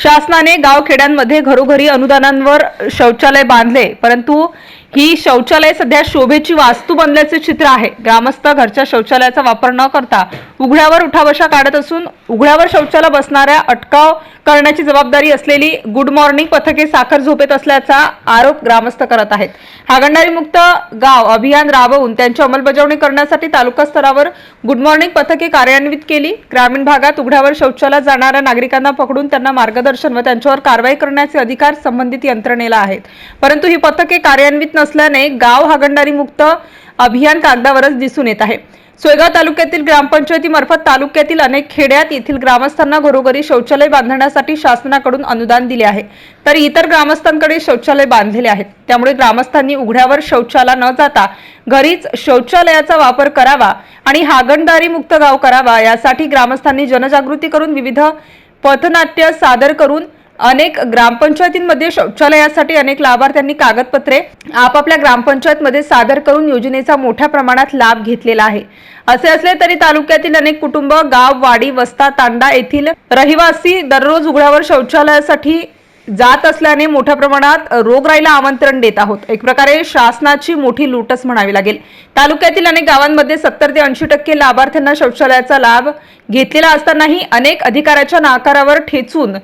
शासनाने गावखेड्यांमध्ये घरोघरी अनुदानांवर शौचालय बांधले परंतु ही शौचालय सध्या शोभेची वास्तू बनल्याचे चित्र आहे. ग्रामस्थ घरच्या शौचालयाचा वापर न करता उघड्यावर उठाबशा काढत असून उघड्यावर शौचालय बसणाऱ्या अटकाव करण्याची जबाबदारी असलेली गुड मॉर्निंग पथके साखर झोपेत असल्याचा आरोप ग्रामस्थ करत आहेत. हागणदारी मुक्त गाव अभियान राबवून त्यांची अंमलबजावणी करण्यासाठी तालुका स्तरावर गुड मॉर्निंग पथके कार्यान्वित केली. ग्रामीण भागात उघड्यावर शौचाला जाणाऱ्या नागरिकांना पकडून त्यांना मार्गदर्शन व त्यांच्यावर कारवाई करण्याचे अधिकार संबंधित यंत्रणेला आहेत. परंतु ही पथके कार्यान्वित नसल्याने गाव हागणदारी मुक्त अभियान कागदावरच दिसून येत आहे. सोयगाव तालुक्यातील ग्रामपंचायतीमार्फत तालुक्यातील अनेक खेड्यात येथील ग्रामस्थांना घरोघरी शौचालय बांधण्यासाठी शासनाकडून अनुदान दिले आहे. तर इतर ग्रामस्थांकडे शौचालय बांधलेले आहेत. त्यामुळे ग्रामस्थांनी उघड्यावर शौचाला न जाता घरीच शौचालयाचा वापर करावा आणि हागणदारी मुक्त गाव करावा यासाठी ग्रामस्थांनी जनजागृती करून विविध पथनाट्य सादर करून अनेक ग्रामपंचायतींमध्ये शौचालयासाठी अनेक लाभार्थ्यांनी कागदपत्रे आपापल्या ग्रामपंचायतमध्ये सादर करून योजनेचा मोठ्या प्रमाणात लाभ घेतलेला आहे. असे असले तरी तालुक्यातील अनेक कुटुंब गाव वाडी वस्ता तांडा येथील रहिवासी दररोज उघड्यावर शौचालयासाठी जात असल्याने मोठ्या प्रमाणात रोगराईला आमंत्रण देत आहोत. एक प्रकारे शासनाची मोठी लूटच म्हणावी लागेल. तालुक्यातील अनेक गावांमध्ये सत्तर ते ऐंशी टक्के लाभार्थ्यांना शौचालयाचा लाभ घेतलेला असतानाही अनेक अधिकाऱ्याच्या नाकारावर ठेचून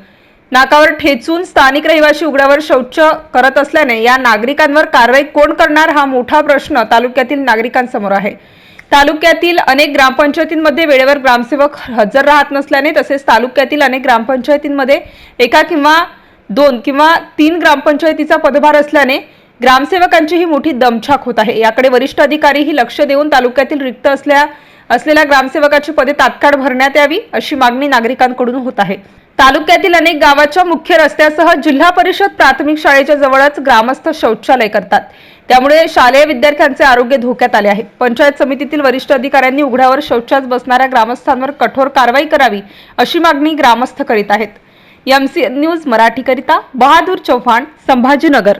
नाकावर ठेचून स्थानिक रहिवासी उघड्यावर शौच करत असल्याने या नागरिकांवर कारवाई कोण करणार हा मोठा प्रश्न तालुक्यातील नागरिकांसमोर आहे. तालुक्यातील अनेक ग्रामपंचायतींमध्ये वेळेवर ग्रामसेवक हजर राहत नसल्याने तसेच तालुक्यातील अनेक ग्रामपंचायतींमध्ये एका किंवा दोन किंवा तीन ग्रामपंचायतीचा पदभार असल्याने ग्रामसेवकांची ही मोठी दमछाक होत आहे. याकडे वरिष्ठ अधिकारीही लक्ष देऊन तालुक्यातील रिक्त असल्या असलेल्या ग्रामसेवकाची पदे तात्काळ भरण्यात यावी अशी मागणी नागरिकांकडून होत आहे. तालुक्यातील अनेक गावाच्या मुख्य रस्त्यासह जिल्हा परिषद प्राथमिक शाळेच्या जवळच ग्रामस्थ शौचालय करतात. त्यामुळे शालेय विद्यार्थ्यांचे आरोग्य धोक्यात आले आहे. पंचायत समितीतील वरिष्ठ अधिकाऱ्यांनी उघड्यावर शौचास बसणाऱ्या ग्रामस्थांवर कठोर कारवाई करावी अशी मागणी ग्रामस्थ करीत आहेत. एमसी न्यूज मराठीकरिता बहादूर चव्हाण संभाजीनगर.